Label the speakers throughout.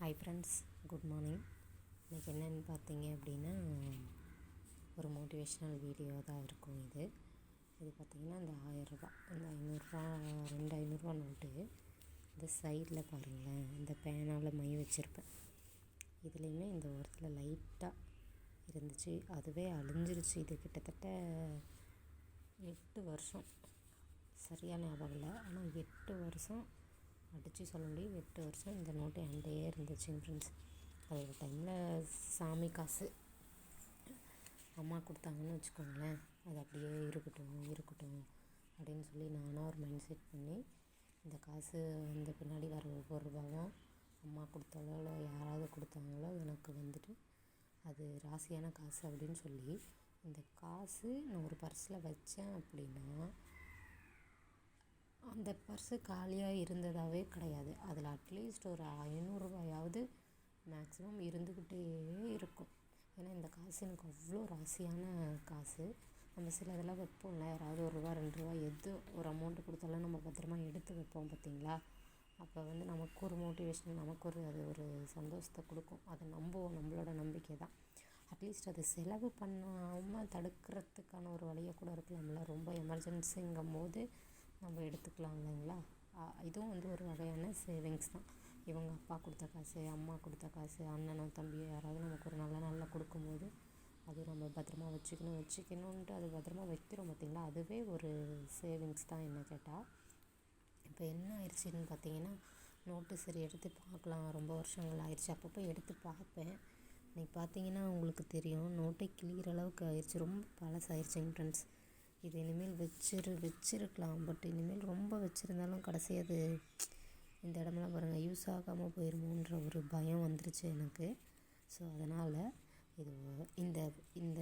Speaker 1: Hi friends good morning இன்றைக்கி என்னென்னு பார்த்தீங்க அப்படின்னா ஒரு மோட்டிவேஷ்னல் வீடியோ தான் இருக்கும் இது. இது பார்த்திங்கன்னா இந்த ஆயரரூபா இந்த ஐநூறுரூவா ரெண்டு ஐநூறுரூவா நோட்டு இந்த சைடில் பாருங்களேன் இந்த பேனாவில் மை வச்சுருப்பேன். இதுலேயுமே இந்த ஓரத்தில் லைட்டாக இருந்துச்சு. அதுவே அழிஞ்சிருச்சு. இது கிட்டத்தட்ட எட்டு வருஷம். சரியான ஞாபகம் இல்லை. ஆனால் எட்டு வருஷம் அடித்து சொல்ல முடியும் எட்டு வருஷம் இந்த நோட்டு என்கிட்டயே இருந்துச்சுங்க ஃப்ரெண்ட்ஸ் அது ஒரு டைமில் சாமி காசு. அம்மா கொடுத்தாங்கன்னு வச்சுக்கோங்களேன். அது அப்படியே இருக்கட்டும் இருக்கட்டும் அப்படின்னு சொல்லி நானாக ஒரு மைண்ட் செட் பண்ணி இந்த காசு வந்த பின்னாடி வர ஒவ்வொரு ரூபாவும் அம்மா கொடுத்தாலோ இல்லை யாராவது கொடுத்தாங்களோ எனக்கு வந்துட்டு அது ராசியான காசு அப்படின்னு சொல்லி இந்த காசு நான் ஒரு பர்ஸில் வச்சேன் அப்படின்னா அந்த பர்ஸு காலியாக இருந்ததாகவே கிடையாது. அதில் அட்லீஸ்ட் ஒரு ஐநூறுரூவாயாவது மேக்ஸிமம் இருந்துக்கிட்டே இருக்கும். ஏன்னா இந்த காசு எனக்கு அவ்வளோ ராசியான காசு. நம்ம சில இதெல்லாம் வைப்போம்ல யாராவது ஒரு ரூபா ரெண்டு ரூபா எது ஒரு அமௌண்ட்டு கொடுத்தாலும் நம்ம பத்திரமா எடுத்து வைப்போம் பார்த்தீங்களா? அப்போ வந்து நமக்கு ஒரு மோட்டிவேஷன் நமக்கு ஒரு அது ஒரு சந்தோஷத்தை கொடுக்கும். அதை நம்புவோம் நம்மளோட நம்பிக்கை தான். அட்லீஸ்ட் அது செலவு பண்ணாமல் தடுக்கிறதுக்கான ஒரு வழியை கூட இருக்கலாம்ல ரொம்ப எமர்ஜென்சிங்கும் போது நம்ம எடுத்துக்கலாம் இல்லைங்களா? இதுவும் வந்து ஒரு வகையான சேவிங்ஸ் தான். இவங்க அப்பா கொடுத்த காசு அம்மா கொடுத்த காசு அண்ணனோ தம்பியோ யாராவது நமக்கு ஒரு நல்ல நாளில் கொடுக்கும்போது அது நம்ம பத்திரமா வச்சுக்கணும் வச்சுக்கணுன்ட்டு அது பத்திரமா வைக்கிறோம் பார்த்திங்களா? அதுவே ஒரு சேவிங்ஸ் தான் என்ன கேட்டால் இப்போ என்ன ஆயிடுச்சுன்னு பார்த்தீங்கன்னா நோட்டு சரி எடுத்து பார்க்கலாம். ரொம்ப வருஷங்கள் ஆயிடுச்சு. அப்பப்போ எடுத்து பார்ப்பேன். இன்றைக்கி பார்த்தீங்கன்னா உங்களுக்கு தெரியும் நோட்டை கிழிகிற அளவுக்கு ஆயிடுச்சு. ரொம்ப பழசாயிருச்சுங்க ஃப்ரெண்ட்ஸ் இது இனிமேல் வச்சிரு வச்சிருக்கலாம். பட் இனிமேல் ரொம்ப வச்சுருந்தாலும் கடைசி அது இந்த இடமெல்லாம் பாருங்கள் யூஸ் ஆகாமல் போயிருமோன்ற ஒரு பயம் வந்துருச்சு எனக்கு. ஸோ அதனால் இது இந்த இந்த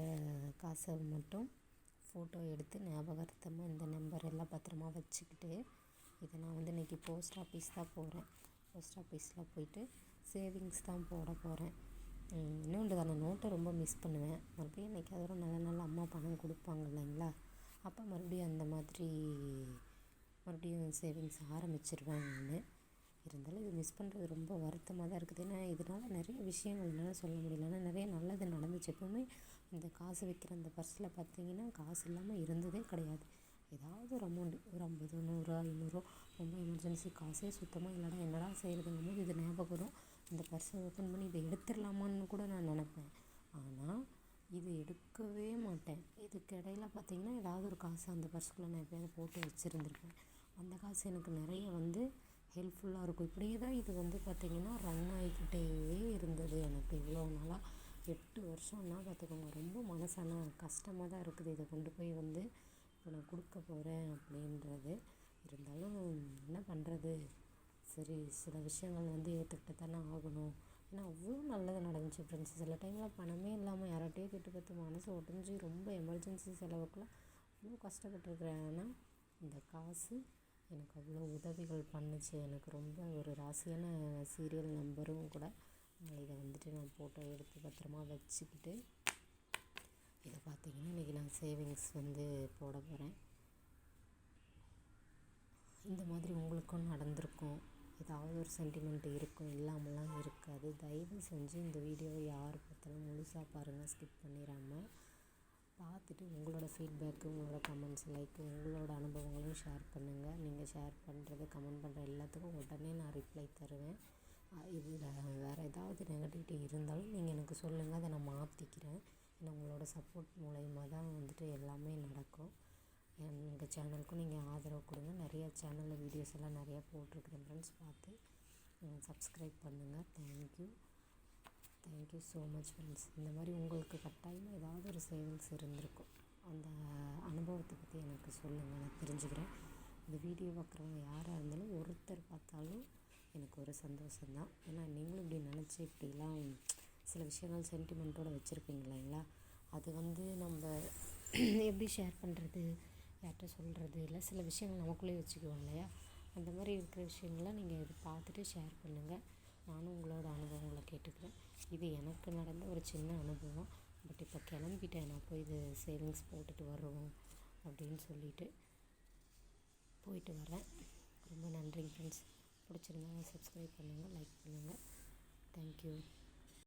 Speaker 1: காசை மட்டும் ஃபோட்டோ எடுத்து ஞாபகார்த்தமாக இந்த நம்பர் எல்லாம் பத்திரமா வச்சுக்கிட்டு இதை நான் வந்து இன்றைக்கி போஸ்ட் ஆஃபீஸ் தான் போகிறேன் போஸ்ட் ஆஃபீஸில் போயிட்டு சேவிங்ஸ் தான் போட போகிறேன் இன்னொன்று தானே நோட்டை ரொம்ப மிஸ் பண்ணுவேன். மறுபடியும் இன்றைக்கி அதோட நல்ல நல்ல அம்மா பணம் கொடுப்பாங்க இல்லைங்களா? அப்போ மறுபடியும் அந்த மாதிரி மறுபடியும் சேவிங்ஸ் ஆரம்பிச்சிருவேன் நான். இருந்தாலும் இது மிஸ் பண்ணுறது ரொம்ப வருத்தமாக தான் இருக்குது. ஏன்னா இதனால் நிறைய விஷயங்கள் என்னால் சொல்ல முடியல. ஆனால் நிறைய நல்லது நடந்துச்சு. எப்போவுமே இந்த காசு வைக்கிற அந்த பர்ஸில் பார்த்தீங்கன்னா காசு இல்லாமல் இருந்ததே கிடையாது. ஏதாவது ஒரு அமௌண்ட்டு ஒரு ஐம்பது நூறு ஐநூறுரூவா ரொம்ப எமர்ஜென்சி காசே சுத்தமாக இல்லைடா என்னடா செய்கிறதுங்கும் போது இது ஞாபகம் வரும். இந்த பர்ஸை ஓப்பன் பண்ணி இதை எடுத்துடலாமான்னு கூட நான் நினப்பேன். ஆனால் இது எடுக்கவே மாட்டேன். இதுக்கு இடையில பார்த்திங்கன்னா ஏதாவது ஒரு காசு அந்த பர்ஸுக்குள்ளே நான் எப்போயாவது போட்டு வச்சுருந்துருப்பேன். அந்த காசு எனக்கு நிறைய வந்து ஹெல்ப்ஃபுல்லாக இருக்கும். இப்படியே தான் இது வந்து பார்த்திங்கன்னா ரன் ஆகிக்கிட்டே இருந்தது எனக்கு இவ்வளோ நாளாக எட்டு வருஷம்னா பார்த்துக்கோங்க ரொம்ப மனசான கஷ்டமாக தான் இருக்குது. இதை கொண்டு போய் வந்து இப்போ நான் கொடுக்க போகிறேன் அப்படின்றது. இருந்தாலும் என்ன பண்ணுறது சரி சில விஷயங்கள் வந்து ஏற்றுக்கிட்டு தானே ஆகணும். ஏன்னா அவ்வளோ நல்லது நடந்துச்சு ஃப்ரெண்ட்ஸ் சில டைமில் பணமே இல்லாமல் யார்கிட்டையோ கேட்டு பார்த்து மனசு உடஞ்சி ரொம்ப எமர்ஜென்சி செலவுக்குலாம் அவ்வளோ கஷ்டப்பட்டுருக்குறேன். ஆனால் இந்த காசு எனக்கு அவ்வளோ உதவிகள் பண்ணுச்சு. எனக்கு ரொம்ப ஒரு ராசியான சீரியல் நம்பரும் கூட இதை வந்துட்டு நான் ஃபோட்டோ எடுத்து பத்திரமா வச்சுக்கிட்டு இதை பார்த்திங்கன்னா இன்றைக்கி நான் சேவிங்ஸ் வந்து போட போகிறேன் இந்த மாதிரி உங்களுக்கும் நடந்திருக்கும். ஏதாவது ஒரு சென்டிமெண்ட் இருக்கும். இல்லாமலாம் இருக்காது. தயவு செஞ்சு இந்த வீடியோவை யார் பார்த்தாலும் முழுசாக பாருங்கள் ஸ்கிப் பண்ணிடாமல் பார்த்துட்டு உங்களோட ஃபீட்பேக்கு உங்களோட கமெண்ட்ஸ் லைக் உங்களோட அனுபவங்களையும் ஷேர் பண்ணுங்கள் நீங்கள் ஷேர் பண்ணுறது கமெண்ட் பண்ணுற எல்லாத்துக்கும் உடனே நான் ரிப்ளை தருவேன். இதில் வேறு ஏதாவது நெகட்டிவிட்டி இருந்தாலும் நீங்கள் எனக்கு சொல்லுங்கள் அதை நான் மாற்றிக்கிறேன் ஏன்னா உங்களோட சப்போர்ட் மூலயமா தான் வந்துட்டு எல்லாமே நடக்கும். எங்கள் சேனலுக்கும் நீங்கள் ஆதரவு கொடுங்க. நிறைய சேனலில் வீடியோஸ் எல்லாம் நிறையா போட்டிருக்குறேன் ஃப்ரெண்ட்ஸ் பார்த்து சப்ஸ்கிரைப் பண்ணுங்கள் thank you thank you so much friends இந்த மாதிரி உங்களுக்கு கட்டாயமாக ஏதாவது ஒரு சேவிங்ஸ் இருந்திருக்கும். அந்த அனுபவத்தை பற்றி எனக்கு சொல்லுங்கள் நான் தெரிஞ்சுக்கிறேன். இந்த வீடியோ பார்க்குறவங்க யாராக இருந்தாலும் ஒருத்தர் பார்த்தாலும் எனக்கு ஒரு சந்தோஷம்தான். ஏன்னா நீங்களும் இப்படி நினச்சி இப்படிலாம் சில விஷயங்கள் சென்டிமெண்ட்டோடு வச்சுருப்பீங்க இல்லைங்களா? அது வந்து நம்ம எப்படி ஷேர் பண்ணுறது யார்கிட்ட சொல்கிறது இல்லை சில விஷயங்கள் நமக்குள்ளேயே வச்சுக்குவோம் இல்லையா? அந்த மாதிரி இருக்கிற விஷயங்கள்லாம் நீங்கள் இது பார்த்துட்டு ஷேர் பண்ணுங்கள் நானும் உங்களோட அனுபவங்களை கேட்டுக்கிறேன். இது எனக்கு நடந்த ஒரு சின்ன அனுபவம். பட் இப்போ கிளம்பிட்டேன். நான் போய் இது சேவிங்ஸ் போட்டுட்டு வருவோம் அப்படின்னு சொல்லிட்டு போயிட்டு வரேன் ரொம்ப நன்றிங்க ஃப்ரெண்ட்ஸ் பிடிச்சிருந்தா சப்ஸ்கிரைப் பண்ணுங்கள் லைக் பண்ணுங்கள் தேங்க்யூ